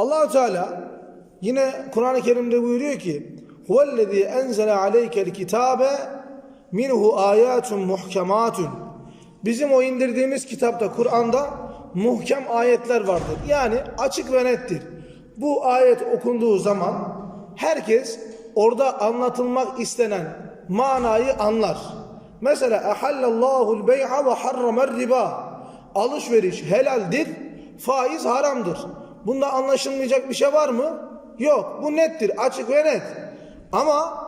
allah Teala yine Kur'an-ı Kerim'de buyuruyor ki huvellezî enzele aleykel kitabe minhu ayatun muhkematun Bizim o indirdiğimiz kitapta Kur'an'da muhkem ayetler vardır. Yani açık ve nettir. Bu ayet okunduğu zaman herkes orada anlatılmak istenen manayı anlar. Mesela ehallallahu bey'a ve harramer riba. Alışveriş helaldir, faiz haramdır. Bunda anlaşılmayacak bir şey var mı? Yok. Bu nettir, açık ve net. Ama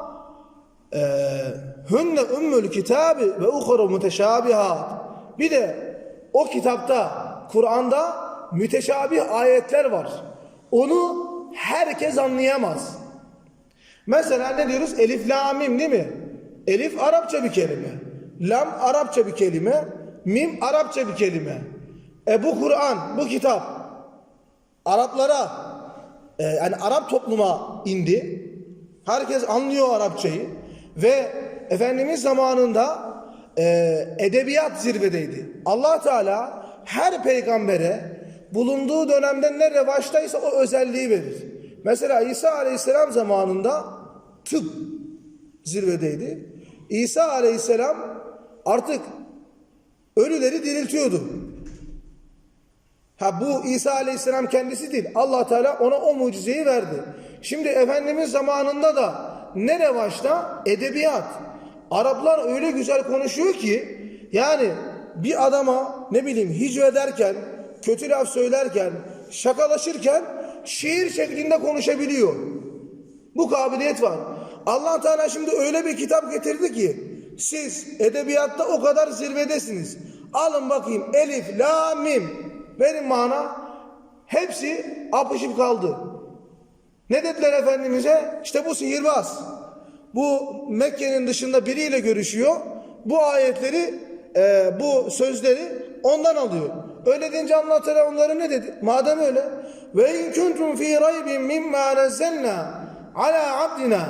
hünne ümmül kitabı ve uhru muteşabihat. Bir de o kitapta Kur'an'da müteşabih ayetler var. Onu herkes anlayamaz. Mesela ne diyoruz? Elif la mim değil mi? Elif Arapça bir kelime. Lam Arapça bir kelime. Mim Arapça bir kelime. E bu Kur'an, bu kitap Araplara e, yani Arap topluma indi. Herkes anlıyor Arapçayı ve Efendimiz zamanında e, edebiyat zirvedeydi. Allah Teala her peygambere bulunduğu dönemde ne revaçtaysa o özelliği verir. Mesela İsa Aleyhisselam zamanında tıp zirvedeydi. İsa Aleyhisselam artık ölüleri diriltiyordu. Ha bu İsa Aleyhisselam kendisi değil. Allah Teala ona o mucizeyi verdi. Şimdi Efendimiz zamanında da ne revaçta? Edebiyat. Araplar öyle güzel konuşuyor ki yani bir adama ne bileyim hicvederken, kötü laf söylerken, şakalaşırken şiir şeklinde konuşabiliyor. Bu kabiliyet var. Allah Teala şimdi öyle bir kitap getirdi ki siz edebiyatta o kadar zirvedesiniz. Alın bakayım elif, la, mim. Verin mana. Hepsi apışıp kaldı. Ne dediler Efendimiz'e? İşte bu sihirbaz. Bu Mekke'nin dışında biriyle görüşüyor. Bu ayetleri, e, bu sözleri ondan alıyor. Öyle deyince Allah Teala onlara ne dedi? Madem öyle. Ve in kuntum fi raybin mimma nazzalna ala abdina.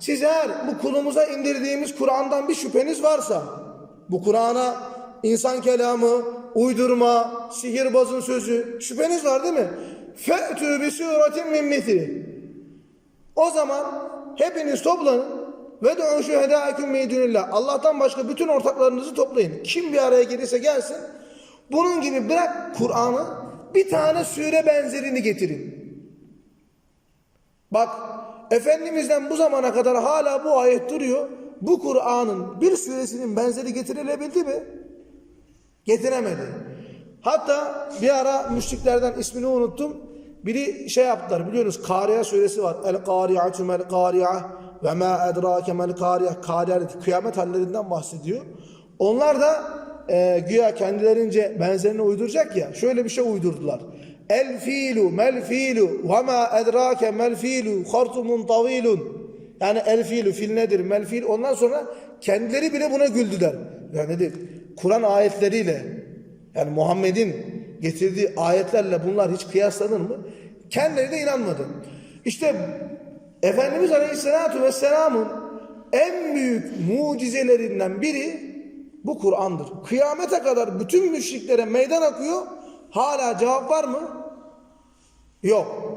Siz eğer bu kulumuza indirdiğimiz Kur'an'dan bir şüpheniz varsa, bu Kur'an'a insan kelamı, uydurma, sihirbazın sözü, şüpheniz var değil mi? Fe'tü bi suretin min misli. O zaman hepiniz toplanın ve de şühedâeküm meydünillah. Allah'tan başka bütün ortaklarınızı toplayın. Kim bir araya gelirse gelsin. Bunun gibi bırak Kur'an'ı bir tane sure benzerini getirin. Bak Efendimiz'den bu zamana kadar hala bu ayet duruyor. Bu Kur'an'ın bir suresinin benzeri getirilebildi mi? Getiremedi. Hatta bir ara müşriklerden ismini unuttum. Biri şey yaptılar biliyorsunuz Kariye suresi var. El Kari'atu mel Kari'ah ve ma edrake mel Kari'ah. Kari'ah kıyamet hallerinden bahsediyor. Onlar da e, güya kendilerince benzerini uyduracak ya şöyle bir şey uydurdular. El filu mel filu ve ma edrake mel filu hartumun tavilun. Yani el filu fil nedir mel fil ondan sonra kendileri bile buna güldüler. Yani nedir? Kur'an ayetleriyle yani Muhammed'in getirdiği ayetlerle bunlar hiç kıyaslanır mı? Kendileri de inanmadı. İşte Efendimiz Aleyhisselatü Vesselam'ın en büyük mucizelerinden biri bu Kur'an'dır. Kıyamete kadar bütün müşriklere meydan akıyor. Hala cevap var mı? Yok.